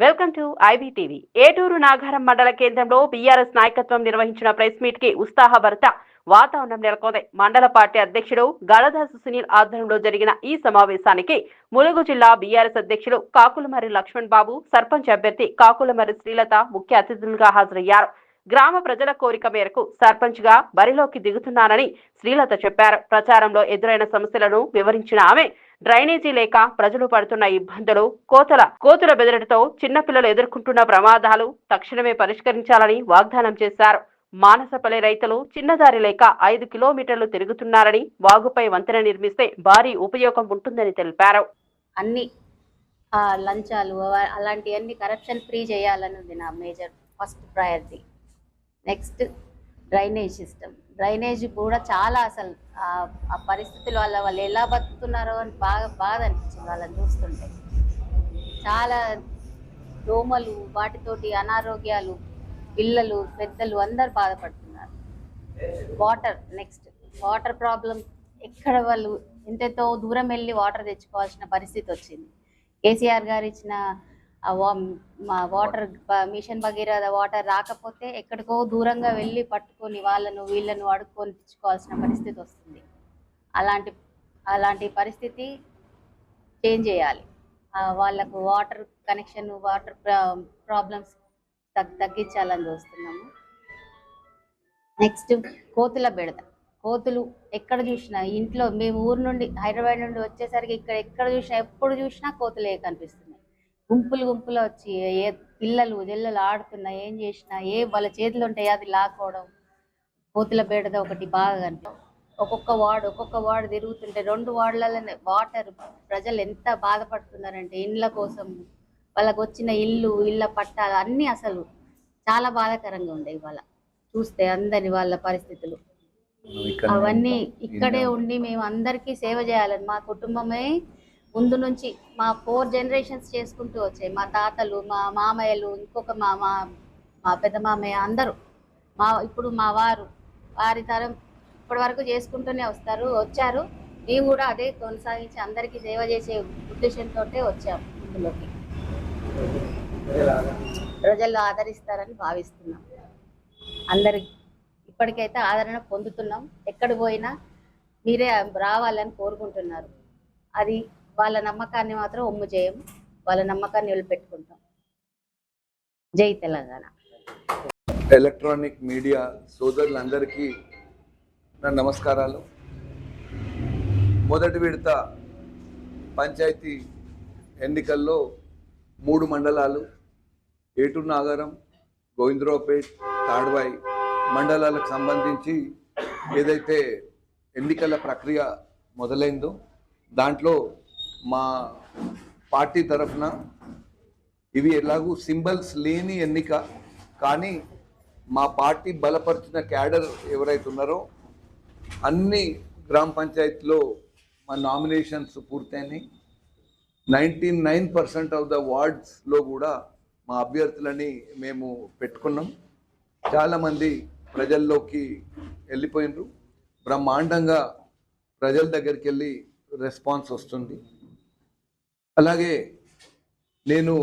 Welcome to IBTV. Eturu Nagaram మండల కేంద్రంలో BRS నాయకత్వం నిర్వహించిన ప్రెస్ మీట్కి ఉత్సాహభరిత వాతావరణం నెలకొంది. మండల పార్టీ అధ్యక్షుడు గళదాసు సునీల్ ఆధ్వర్యంలో జరిగిన ఈ సమావేశానికి ములుగు జిల్లా బీఆర్ఎస్ అధ్యక్షుడు కాకులమర్రి లక్ష్మణ్ బాబు సర్పంచ్ అభ్యర్థి కాకులమర్రి శ్రీలత ముఖ్య అతిథులుగా హాజరయ్యారు. గ్రామ ప్రజల కోరిక మేరకు సర్పంచ్గా బరిలోకి దిగుతున్నానని శ్రీలత చెప్పారు. ప్రచారంలో ఎదురైన సమస్యలను వివరించిన ఆమె డ్రైనేజీ లేక ప్రజలు పడుతున్న ఇబ్బందులు కోతల కోతుల బెదరటతో చిన్నపిల్లలు ఎదుర్కొంటున్న ప్రమాదాలు తక్షణమే పరిష్కరించాలని వాగ్దానం చేశారు. మానసపల్లి రైతులు చిన్నదారి లేక ఐదు కిలోమీటర్లు తిరుగుతున్నారని వాగుపై వంతెన నిర్మిస్తే భారీ ఉపయోగం ఉంటుందని తెలిపారు. అన్ని లంచాలు అలాంటివన్నీ కరప్షన్ ఫ్రీ చేయాలన్నది నా major first priority next drainage system drainage కూడా చాలా అసలు ఆ పరిస్థితుల వల్ల వాళ్ళు ఎలా బతుకుతున్నారో అని బాగా బాధ అనిపించింది వాళ్ళని చూస్తుంటే. చాలా దోమలు వాటితోటి అనారోగ్యాలు పిల్లలు పెద్దలు అందరు బాధపడుతున్నారు. వాటర్ నెక్స్ట్ వాటర్ ప్రాబ్లం ఎక్కడ వాళ్ళు ఎంతెంతో దూరం వెళ్ళి వాటర్ తెచ్చుకోవాల్సిన పరిస్థితి వచ్చింది. కేసీఆర్ గారు ఇచ్చిన వాటర్ మిషన్ భగీరథ వాటర్ రాకపోతే ఎక్కడికో దూరంగా వెళ్ళి పట్టుకొని వాళ్ళను వీళ్ళను అడుక్కొని తెచ్చుకోవాల్సిన పరిస్థితి వస్తుంది. అలాంటి అలాంటి పరిస్థితి చేంజ్ చేయాలి. వాళ్ళకు వాటర్ కనెక్షన్ వాటర్ ప్రాబ్లమ్స్ తగ్ తగ్గించాలని చూస్తున్నాము. నెక్స్ట్ కోతుల బెడద. కోతులు ఎక్కడ చూసినా ఇంట్లో మేము ఊరు నుండి హైదరాబాద్ నుండి వచ్చేసరికి ఇక్కడ ఎక్కడ చూసినా ఎప్పుడు చూసినా కోతులే కనిపిస్తున్నాయి. గుంపులు గుంపులు వచ్చి ఏ పిల్లలు జల్లలు ఆడుతున్నా ఏం చేసినా ఏ వాళ్ళ చేతులు ఉంటాయి అది లాక్కోవడం కోతుల బెడద ఒకటి బాగా ఒక్కొక్క వార్డు ఒక్కొక్క వార్డు తిరుగుతుంటే రెండు వార్డులలోనే వాటర్ ప్రజలు ఎంత బాధపడుతున్నారంటే ఇండ్ల కోసం వాళ్ళకు వచ్చిన ఇల్లు ఇళ్ళ పట్టాలు అన్నీ అసలు చాలా బాధాకరంగా ఉండే ఇవాళ. చూస్తే అందరి వాళ్ళ పరిస్థితులు. అవన్నీ ఇక్కడే ఉండి మేము అందరికీ సేవ చేయాలని మా కుటుంబమే ముందు నుంచి మా ఫోర్ జనరేషన్స్ చేసుకుంటూ వచ్చాయి. మా తాతలు మా మామయ్యలు ఇంకొక మా మా మా పెద్ద మామయ్య అందరూ. మా ఇప్పుడు మా వారు వారి తరం ఇప్పటి వరకు చేసుకుంటూనే వస్తారు వచ్చారు. మేము కూడా అదే కొనసాగించి అందరికీ సేవ చేసే ఉద్దేశంతో వచ్చాము ఇందులోకి. ప్రజలు ఆదరిస్తారని భావిస్తున్నాం. అందరి ఇప్పటికైతే ఆదరణ పొందుతున్నాం. ఎక్కడ పోయినా మీరే రావాలని కోరుకుంటున్నారు. అది వాళ్ళ నమ్మకాన్ని మాత్రం ఒమ్ము చేయము వాళ్ళ నమ్మకాన్ని నిలబెట్టుకుంటాం. జై తెలంగాణ. ఎలక్ట్రానిక్ మీడియా సోదరులందరికీ నా నమస్కారాలు. మొదటి విడత పంచాయతీ ఎన్నికల్లో మూడు మండలాలు ఏటూ నాగరం గోవిందరావుపేట్ తాడ్వాయి మండలాలకు సంబంధించి ఏదైతే ఎన్నికల ప్రక్రియ మొదలైందో దాంట్లో మా పార్టీ తరఫున ఇవి ఎలాగూ సింబల్స్ లేని ఎన్నిక కానీ మా పార్టీ బలపరిచిన క్యాడర్ ఎవరైతే ఉన్నారో అన్ని గ్రామ పంచాయతీలో మా nominations పూర్తయినాయి. Ninety nine percent of the వార్డ్స్లో కూడా మా అభ్యర్థులని మేము పెట్టుకున్నాం. చాలామంది ప్రజల్లోకి వెళ్ళిపోయినరు. బ్రహ్మాండంగా ప్రజల దగ్గరికి వెళ్ళి రెస్పాన్స్ వస్తుంది. అలాగే నేను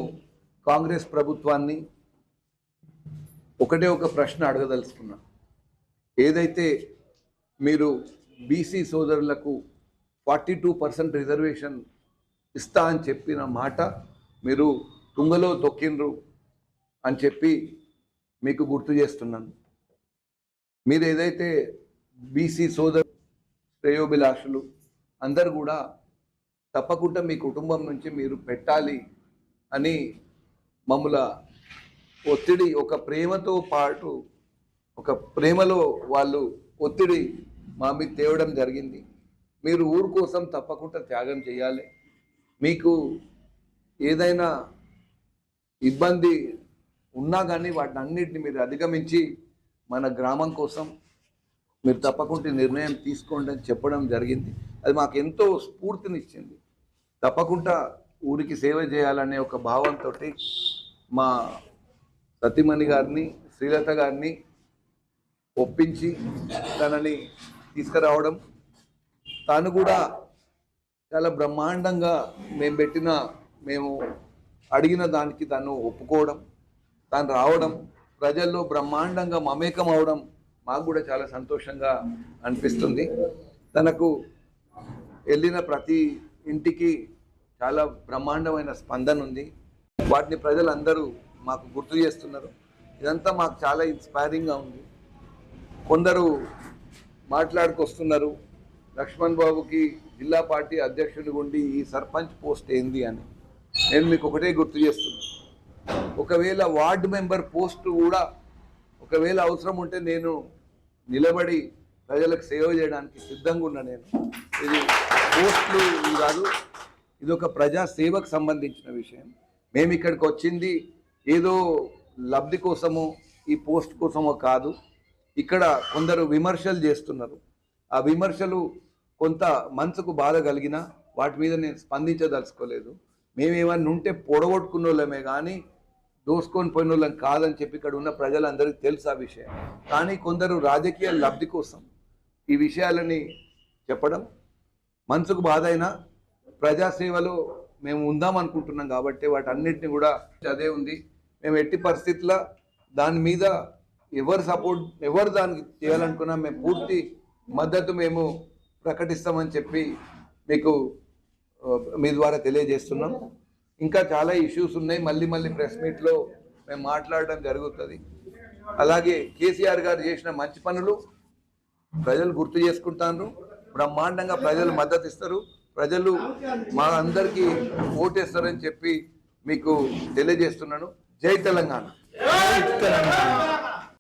కాంగ్రెస్ ప్రభుత్వాన్ని ఒకటే ఒక ప్రశ్న అడగదలుచుకున్నా. ఏదైతే మీరు బీసీ సోదరులకు ఫార్టీ టూ పర్సెంట్ రిజర్వేషన్ ఇస్తా అని చెప్పిన మాట మీరు తుంగలో తొక్కిండ్రు అని చెప్పి మీకు గుర్తు చేస్తున్నాను. మీరు ఏదైతే బీసీ సోదరు శ్రేయోభిలాషులు అందరు కూడా తప్పకుండా మీ కుటుంబం నుంచి మీరు పెట్టాలి అని మమ్మల ఒత్తిడి ఒక ప్రేమతో పాటు ఒక ప్రేమలో వాళ్ళు ఒత్తిడి మా మీద తేవడం జరిగింది. మీరు ఊరు కోసం తప్పకుండా త్యాగం చేయాలి. మీకు ఏదైనా ఇబ్బంది ఉన్నా కానీ వాటిని అన్నిటిని మీరు అధిగమించి మన గ్రామం కోసం మీరు తప్పకుండా నిర్ణయం తీసుకోండి అని చెప్పడం జరిగింది. అది మాకు ఎంతో స్ఫూర్తినిచ్చింది. తప్పకుండా ఊరికి సేవ చేయాలనే ఒక భావంతో మా సతీమణి గారిని శ్రీలత గారిని ఒప్పించి తనని తీసుకురావడం. తాను కూడా చాలా బ్రహ్మాండంగా మేము పెట్టిన మేము అడిగిన దానికి తను ఒప్పుకోవడం తను రావడం ప్రజల్లో బ్రహ్మాండంగా మమేకం అవడం మాకు కూడా చాలా సంతోషంగా అనిపిస్తుంది. తనకు వెళ్ళిన ప్రతి ఇంటికి చాలా బ్రహ్మాండమైన స్పందన ఉంది. వాటిని ప్రజలందరూ మాకు గుర్తు చేస్తున్నారు. ఇదంతా మాకు చాలా ఇన్స్పైరింగ్గా ఉంది. కొందరు మాట్లాడుకొస్తున్నారు లక్ష్మణ్ బాబుకి జిల్లా పార్టీ అధ్యక్షుడు ఉండి ఈ సర్పంచ్ పోస్ట్ ఏంది అని. నేను మీకు ఒకటే గుర్తు చేస్తున్నాను ఒకవేళ వార్డు మెంబర్ పోస్ట్ కూడా ఒకవేళ అవసరం ఉంటే నేను నిలబడి ప్రజలకు సేవ చేయడానికి సిద్ధంగా ఉన్నా నేను. ఇది పోస్టులు కాదు ఇది ఒక ప్రజా సేవకు సంబంధించిన విషయం. మేము ఇక్కడికి వచ్చింది ఏదో లబ్ధి కోసమో ఈ పోస్ట్ కోసమో కాదు. ఇక్కడ కొందరు విమర్శలు చేస్తున్నారు. ఆ విమర్శలు కొంత మనసుకు బాధ కలిగినా వాటి మీద నేను స్పందించదలుచుకోలేదు. మేమేమన్నా ఉంటే పొడగొట్టుకున్న వాళ్ళమే కానీ దోసుకొని పోయిన వాళ్ళం కాదని చెప్పి ఇక్కడ ఉన్న ప్రజలందరికీ తెలుసు ఆ విషయం. కానీ కొందరు రాజకీయ లబ్ధి కోసం ఈ విషయాలని చెప్పడం మనసుకు బాధ అయినా ప్రజాసేవలో మేము ఉందాం అనుకుంటున్నాం కాబట్టి వాటన్నిటిని కూడా అదే ఉంది. మేము ఎట్టి పరిస్థితుల్లో దాని మీద ఎవరు సపోర్ట్ ఎవరు దానికి చేయాలనుకున్నా మేము పూర్తి మద్దతు మేము ప్రకటిస్తామని చెప్పి మీకు మీ ద్వారా తెలియజేస్తున్నాం. ఇంకా చాలా ఇష్యూస్ ఉన్నాయి. మళ్ళీ మళ్ళీ ప్రెస్ మీట్లో మేము మాట్లాడడం జరుగుతుంది. అలాగే కేసీఆర్ గారు చేసిన మంచి పనులు ప్రజలు గుర్తు చేసుకుంటాను బ్రహ్మాండంగా ప్రజలు మద్దతు ఇస్తారు. ప్రజలు మా అందరికీ ఓటేస్తారని చెప్పి మీకు తెలియజేస్తున్నాను. జై తెలంగాణ.